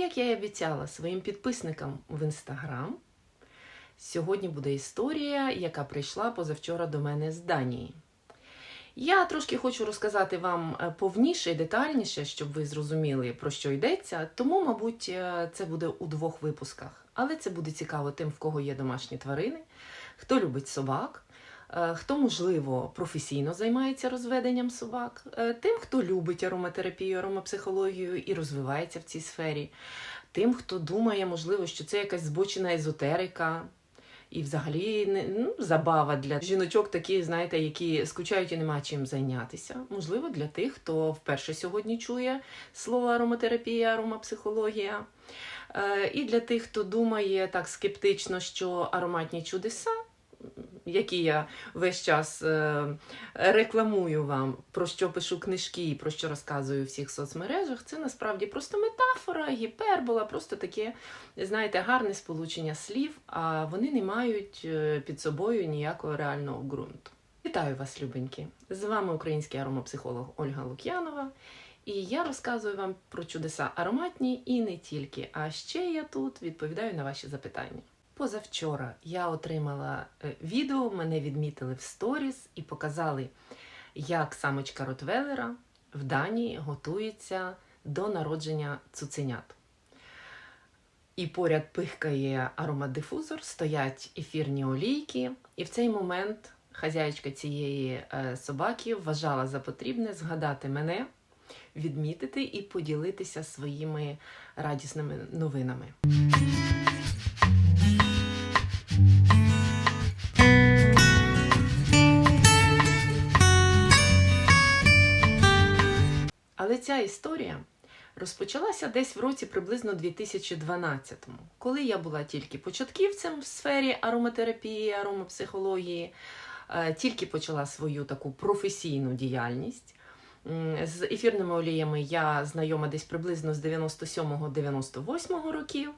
як я і обіцяла своїм підписникам в інстаграм, сьогодні буде історія, яка прийшла позавчора до мене з Данії. Я трошки хочу розказати вам е, повніше і детальніше, щоб ви зрозуміли, про що йдеться. Тому, мабуть, е, це буде у двох випусках. Але це буде цікаво тим, в кого є домашні тварини, хто любить собак, хто, можливо, професійно займається розведенням собак, е, тим, хто любить ароматерапію, аромапсихологію і розвивається в цій сфері, тим, хто думає, можливо, що це якась збочена езотерика. І взагалі ну, забава для жіночок, такі, знаєте, які скучають і нема чим зайнятися. Можливо, для тих, хто вперше сьогодні чує слово ароматерапія, аромапсихологія. Е, І для тих, хто думає так скептично, що ароматні чудеса, які я весь час е, рекламую вам, про що пишу книжки і про що розказую у всіх соцмережах, це насправді просто метафора, гіпербола, просто таке, знаєте, гарне сполучення слів, а вони не мають е, під собою ніякого реального ґрунту. Вітаю вас, любенькі! З вами український аромапсихолог Ольга Лук'янова. І я розказую вам про чудеса ароматні і не тільки. А ще я тут відповідаю на ваші запитання. Позавчора я отримала е, відео, мене відмітили в сторіс і показали, як самочка Ротвелера в Данії готується до народження цуценят. І поряд пихкає аромадифузор, стоять ефірні олійки, і в цей момент хазяєчка цієї е, собаки вважала за потрібне згадати мене, відмітити і поділитися своїми радісними новинами. Ця історія розпочалася десь в році приблизно 2012-му, коли я була тільки початківцем в сфері ароматерапії, аромапсихології, е, тільки почала свою таку професійну діяльність. З ефірними оліями я знайома десь приблизно з 97-98 років,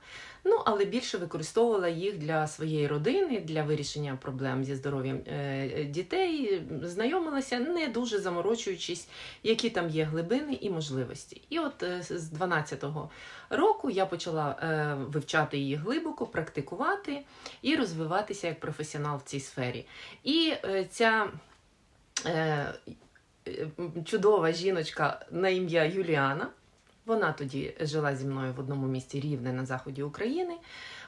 ну але більше використовувала їх для своєї родини, для вирішення проблем зі здоров'ям е, дітей. Знайомилася, не дуже заморочуючись, які там є глибини і можливості. І от е, з 12-го року я почала е, вивчати її глибоко, практикувати і розвиватися як професіонал в цій сфері. І е, ця е, е, чудова жіночка на ім'я Юліана. Вона тоді жила зі мною в одному місті Рівне на заході України.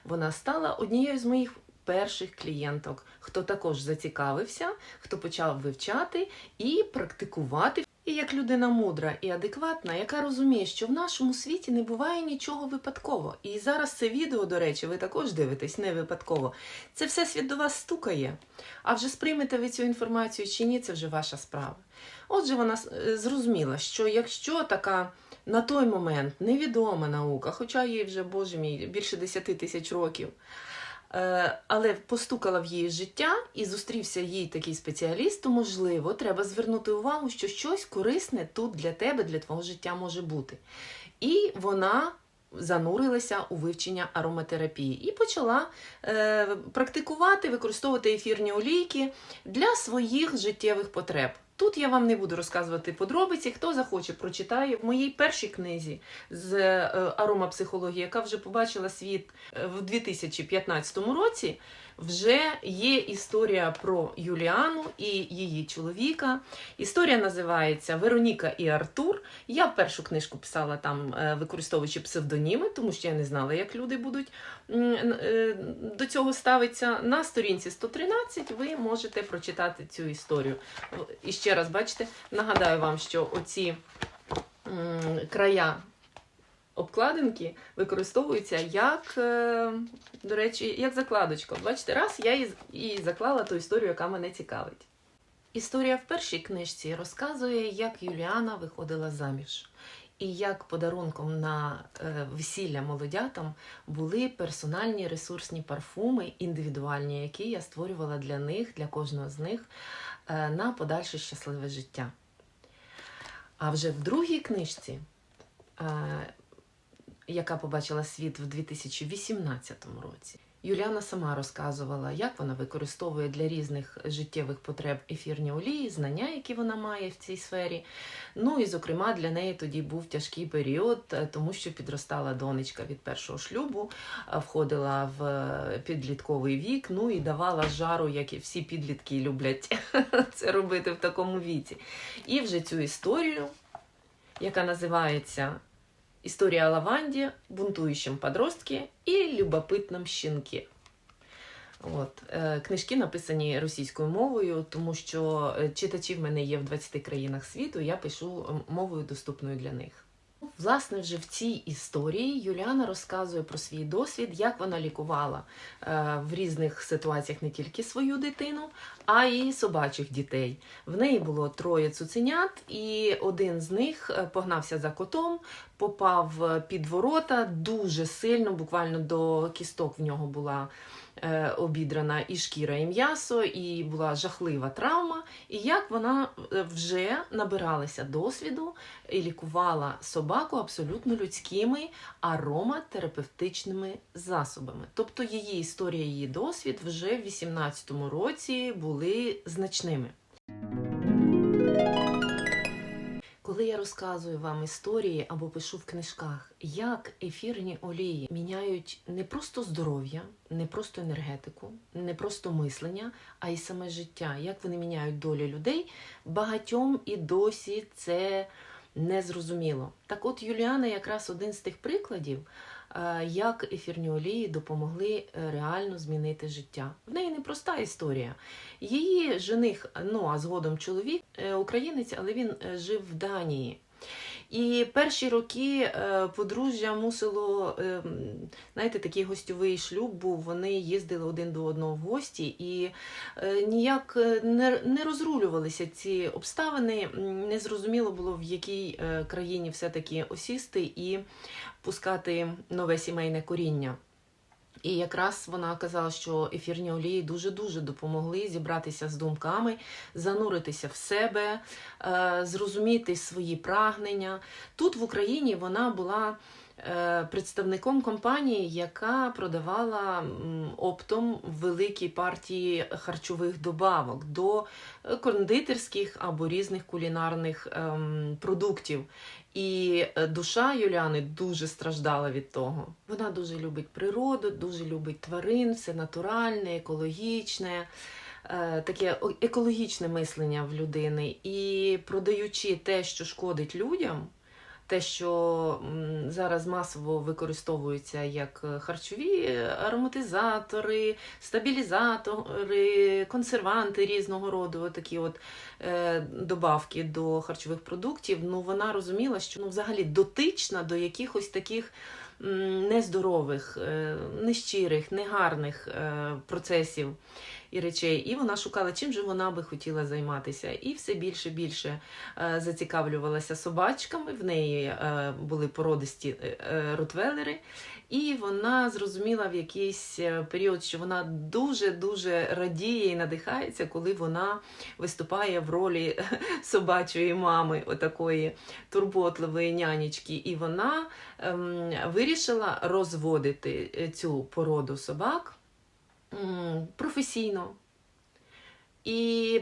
Вона стала однією з моїх перших клієнток, хто також зацікавився, хто почав вивчати і практикувати. І як людина мудра і адекватна, яка розуміє, що в нашому світі не буває нічого випадково. І зараз це відео, до речі, ви також дивитесь не випадково. Це все світ до вас стукає. А вже сприймете ви цю інформацію чи ні, це вже ваша справа. Отже, вона е, зрозуміла, що якщо така на той момент невідома наука, хоча їй вже, боже мій, більше 10 тисяч років, але постукала в її життя і зустрівся їй такий спеціаліст, то можливо, треба звернути увагу, що щось корисне тут для тебе, для твого життя може бути. І вона занурилася у вивчення ароматерапії і почала е, практикувати, використовувати ефірні олійки для своїх життєвих потреб. Тут я вам не буду розказувати подробиці. Хто захоче, прочитає в моїй першій книзі з е, аромапсихології, яка вже побачила світ е, в 2015 році. Вже є історія про Юліану і її чоловіка. Історія називається Вероніка і Артур. Я першу книжку писала там, е, використовуючи псевдоніми, тому що я не знала, як люди будуть до цього ставитися. На сторінці 113 ви можете прочитати цю історію. Ще раз бачите, нагадаю вам, що оці края обкладинки використовуються як, е, до речі, як закладочка. Бачите, раз я і заклала ту історію, яка мене цікавить. Історія в першій книжці розказує, як Юліана виходила заміж. І як подарунком на е, весілля молодятам були персональні ресурсні парфуми, індивідуальні, які я створювала для них, для кожного з них е, на подальше щасливе життя. А вже в другій книжці, е, яка побачила світ в 2018 році, Юліана сама розказувала, як вона використовує для різних життєвих потреб ефірні олії, знання, які вона має в цій сфері. Ну і, зокрема, для неї тоді був тяжкий період, е, тому що підростала донечка від першого шлюбу, е, входила в е, підлітковий вік, ну і давала жару, як і всі підлітки люблять це робити в такому віці. І вже цю історію, яка називається Історія о лаванді, бунтуючому подростки і любопитному щенки. От. е, Книжки написані російською мовою, тому що е, читачі в мене є в 20 країнах світу, я пишу мовою доступною для них. Власне, вже в цій історії Юліана розказує про свій досвід, як вона лікувала е, в різних ситуаціях не тільки свою дитину, а й собачих дітей. В неї було троє цуценят, і один з них е, погнався за котом, попав е, під ворота дуже сильно, буквально до кісток в нього була е, обідрана і шкіра, і м'ясо, і була жахлива травма. І як вона е, вже набиралася досвіду і лікувала собаку абсолютно людськими ароматерапевтичними засобами. Тобто її історія, її досвід вже в 18-му році були значними. Коли я розказую вам історії або пишу в книжках, як ефірні олії міняють не просто здоров'я, не просто енергетику, не просто мислення, а й саме життя, як вони міняють долю людей, багатьом і досі це не зрозуміло. Так от Юліана якраз один з тих прикладів, як ефірні олії допомогли е, реально змінити життя. В неї непроста історія. Її жених, ну а згодом чоловік, е, українець, але він е, жив в Данії. І перші роки е, подружжя мусило, е, знаєте, такий гостьовий шлюб був. Вони їздили один до одного в гості і е, ніяк не, не розрулювалися ці обставини. Не зрозуміло було, в якій країні все-таки осісти і пускати нове сімейне коріння. І якраз вона казала, що ефірні олії дуже-дуже допомогли зібратися з думками, зануритися в себе, е, зрозуміти свої прагнення. Тут в Україні вона була е, представником компанії, яка продавала оптом великі партії харчових добавок до кондитерських або різних кулінарних ем, продуктів. І е, душа Юліани дуже страждала від того. Вона дуже любить природу, дуже любить тварин, все натуральне, екологічне, е, таке екологічне мислення в людини. І продаючи те, що шкодить людям, те, що зараз масово використовується як е, харчові ароматизатори, стабілізатори, консерванти різного роду, такі от е, добавки до харчових продуктів, ну вона розуміла, що ну, взагалі дотична до якихось таких нездорових, е, нещирих, негарних е, процесів і речей. І вона шукала, чим же вона би хотіла займатися. І все більше більше е, зацікавлювалася собачками. В неї е, були породисті е, ротвелери. І вона зрозуміла в якийсь період, що вона дуже-дуже радіє і надихається, коли вона виступає в ролі собачої мами, отакої турботливої нянечки. І вона ем, вирішила розводити цю породу собак професійно. І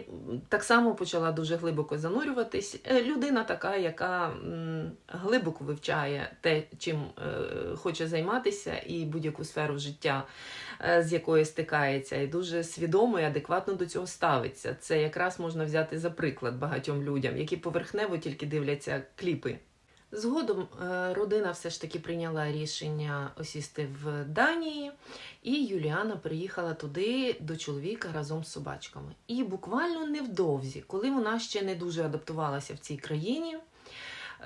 так само почала дуже глибоко занурюватись. Е, Людина така, яка глибоко вивчає те, чим е, хоче займатися, і будь-яку сферу життя, е, з якою стикається, і дуже свідомо і адекватно до цього ставиться. Це якраз можна взяти за приклад багатьом людям, які поверхнево тільки дивляться кліпи. Згодом е, родина все ж таки прийняла рішення осісти в Данії, і Юліана приїхала туди до чоловіка разом з собачками. І буквально невдовзі, коли вона ще не дуже адаптувалася в цій країні,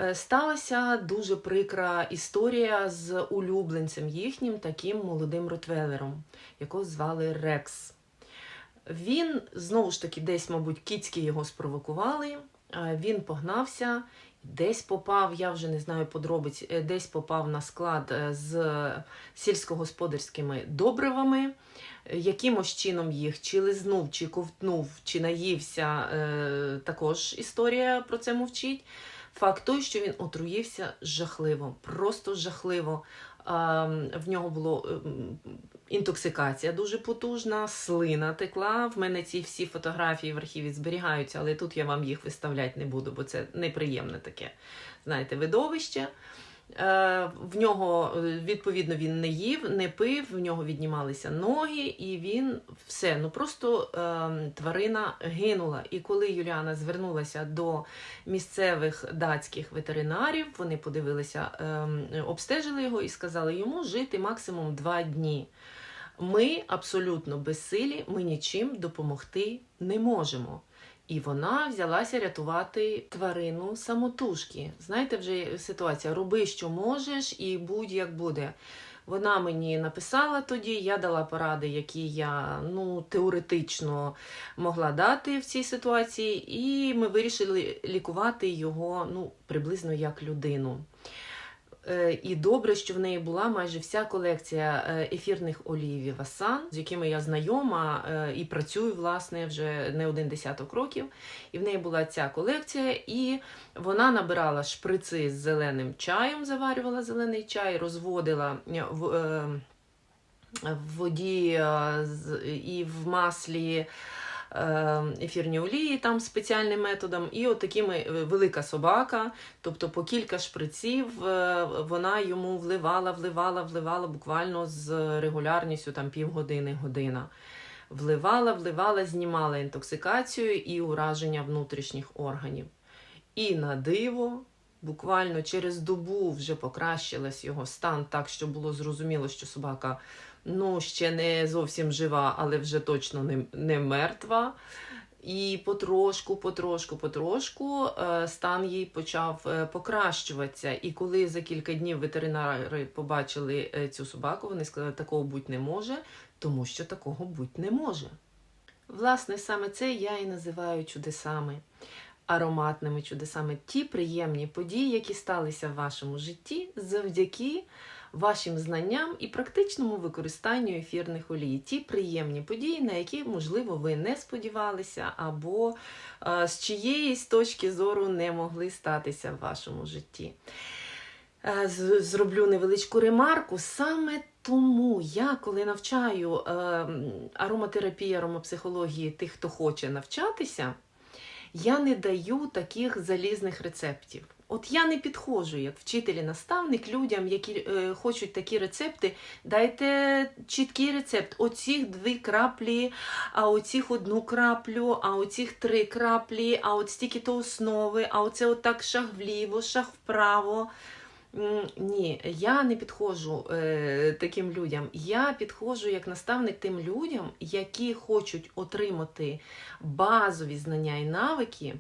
е, сталася дуже прикра історія з улюбленцем їхнім, таким молодим ротвелером, якого звали Рекс. Він знову ж таки десь, мабуть, кіцьки його спровокували. Він погнався, десь попав, я вже не знаю подробиць, е, десь попав на склад е, з сільськогосподарськими добривами. Е, Якимось чином їх чи лизнув, чи ковтнув, чи наївся. Також історія про це мовчить. Факт той, що він отруївся жахливо, просто жахливо. В нього було ем, інтоксикація дуже потужна, слина текла. В мене ці всі фотографії в архіві зберігаються, але тут я вам їх виставляти не буду, бо це неприємне таке, знаєте, видовище. Е, В нього, е, відповідно, він не їв, не пив, в нього віднімалися ноги, і він все, ну просто е, тварина гинула. І коли Юліана звернулася до місцевих датських ветеринарів, вони подивилися, е, обстежили його і сказали йому жити максимум два дні. Ми абсолютно безсилі, ми нічим допомогти не можемо. І вона взялася рятувати тварину самотужки. Знаєте, вже ситуація: роби, що можеш, і будь як буде. Вона мені написала тоді, я дала поради, які я ну, теоретично могла дати в цій ситуації, і ми вирішили лікувати його ну, приблизно як людину. Е, І добре, що в неї була майже вся колекція е, ефірних олій Вівасан, з якими я знайома е, і працюю, власне, вже не один десяток років. І в неї була ця колекція, і вона набирала шприци з зеленим чаєм, заварювала зелений чай, розводила в, воді і в маслі ефірні олії там спеціальним методом, і от такими е, велика собака, тобто по кілька шприців е, вона йому вливала, вливала, вливала буквально з регулярністю там півгодини, година. Вливала, вливала, знімала інтоксикацію і ураження внутрішніх органів. І на диво, буквально через добу вже покращилась його стан, так що було зрозуміло, що собака ну, ще не зовсім жива, але вже точно не, не мертва. І потрошку, потрошку, потрошку е, стан їй почав е, покращуватися. І коли за кілька днів ветеринари побачили е, цю собаку, вони сказали, такого бути не може, тому що такого бути не може. Власне, саме це я і називаю чудесами, ароматними чудесами. Ті приємні події, які сталися в вашому житті завдяки вашим знанням і практичному використанню ефірних олій. Ті приємні події, на які, можливо, ви не сподівалися, або е, з чиєїсь точки зору не могли статися в вашому житті. Е, Зроблю невеличку ремарку. Саме тому я, коли навчаю е, ароматерапії, аромапсихології тих, хто хоче навчатися, я не даю таких залізних рецептів. От я не підходжу як вчитель і наставник людям, які е, хочуть такі рецепти. Дайте чіткий рецепт. Оцих дві краплі, а оцих одну краплю, а оцих три краплі, а от стільки то основи, а оце отак шаг вліво, шаг вправо. Ні, я не підходжу е, таким людям. Я підходжу як наставник тим людям, які хочуть отримати базові знання і навики,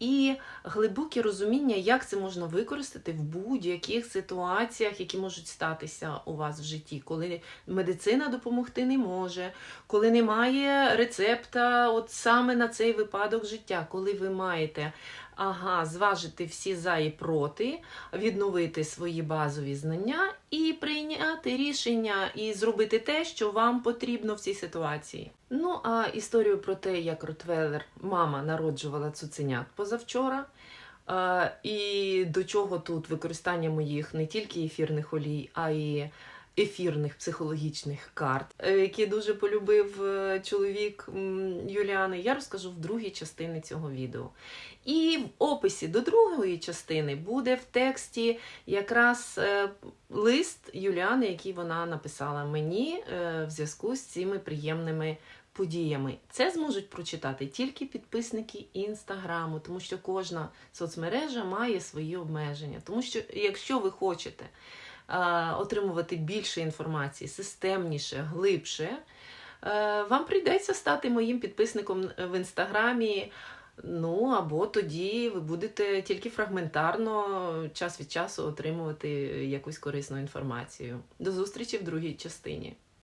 і глибоке розуміння, як це можна використати в будь-яких ситуаціях, які можуть статися у вас в житті, коли медицина допомогти не може, коли немає рецепта, от саме на цей випадок життя, коли ви маєте ага, зважити всі за і проти, відновити свої базові знання і прийняти рішення і зробити те, що вам потрібно в цій ситуації. Ну а історію про те, як Ротвеллер мама народжувала цуценят позавчора. І до чого тут використання моїх не тільки ефірних олій, а й ефірних психологічних карт, е, які дуже полюбив е, чоловік Юліани, я розкажу в другій частині цього відео. І в описі до другої частини буде в тексті якраз е, лист Юліани, який вона написала мені в зв'язку з цими приємними подіями. Це зможуть прочитати тільки підписники інстаграму, тому що кожна соцмережа має свої обмеження. Тому що, якщо ви хочете отримувати більше інформації, системніше, глибше, е, вам прийдеться стати моїм підписником в інстаграмі. Ну або тоді ви будете тільки фрагментарно час від часу отримувати якусь корисну інформацію. До зустрічі в другій частині.